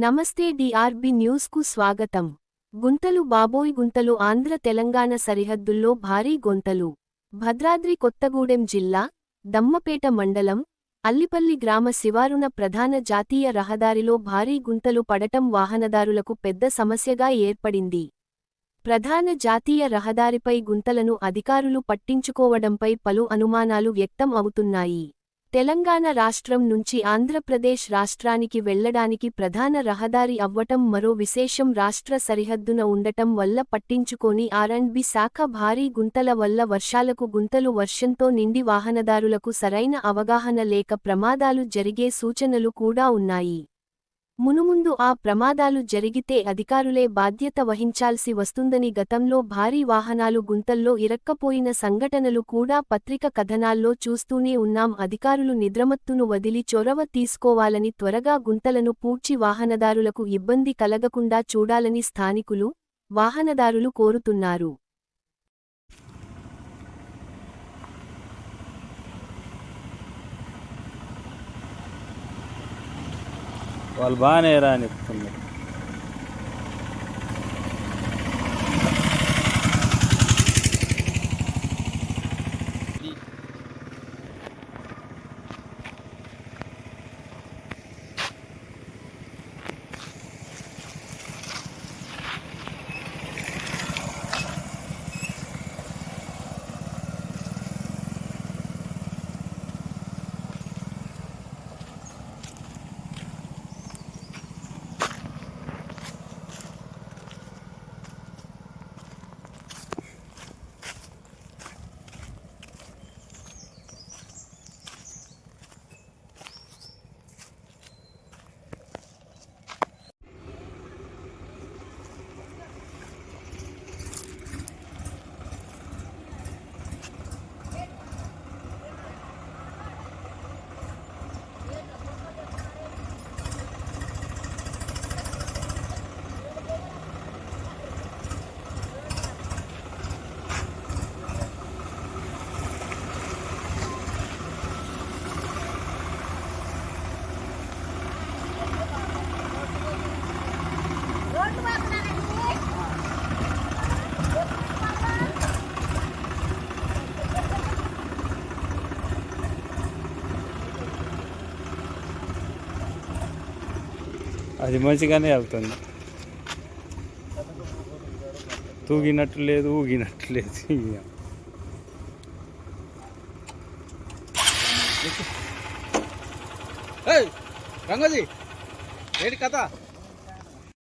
నమస్తే డిఆర్బి న్యూస్కు స్వాగతం. గుంతలు బాబోయ్ గుంతలు ఆంధ్ర తెలంగాణ సరిహద్దుల్లో భారీ గొంతలు. భద్రాద్రి కొత్తగూడెం జిల్లా దమ్మపేట మండలం అల్లిపల్లి గ్రామ శివారున ప్రధాన జాతీయ రహదారిలో భారీ గుంతలు పడటం వాహనదారులకు పెద్ద సమస్యగా ఏర్పడింది. ప్రధాన జాతీయ రహదారిపై గుంతలను అధికారులు పట్టించుకోవడంపై పలు అనుమానాలు వ్యక్తం అవుతున్నాయి. తెలంగాణ రాష్ట్రం నుంచి ఆంధ్రప్రదేశ్ రాష్ట్రానికి వెళ్ళడానికి ప్రధాన రహదారి అవ్వటం మరో విశేషం రాష్ట్ర సరిహద్దున ఉండటం వల్ల పట్టించుకోని ఆర్అండ్బి శాఖ భారీ గుంతల వల్ల వర్షాలకు గుంతలు వర్షంతో నిండి వాహనదారులకు సరైన అవగాహన లేక ప్రమాదాలు జరిగే సూచనలు కూడా ఉన్నాయి. మునుముందు ఆ ప్రమాదాలు జరిగితే అధికారులే బాధ్యత వహించాల్సి వస్తుందని గతంలో భారీ వాహనాలు గుంతల్లో ఇరక్కపోయిన సంఘటనలు కూడా పత్రిక కథనాల్లో చూస్తూనే ఉన్నాం. అధికారులు నిద్రమత్తును వదిలి చొరవ తీసుకోవాలని త్వరగా గుంతలను పూడ్చి వాహనదారులకు ఇబ్బంది కలగకుండా చూడాలని స్థానికులు వాహనదారులు కోరుతున్నారు. వాళ్ళు బాగానే రానిస్తున్నారు అది మంచిగానే వెళ్తుంది తూగినట్టు లేదు ఊగినట్టు లేదు. ఏయ్ రంగజీ ఏంటి కథ?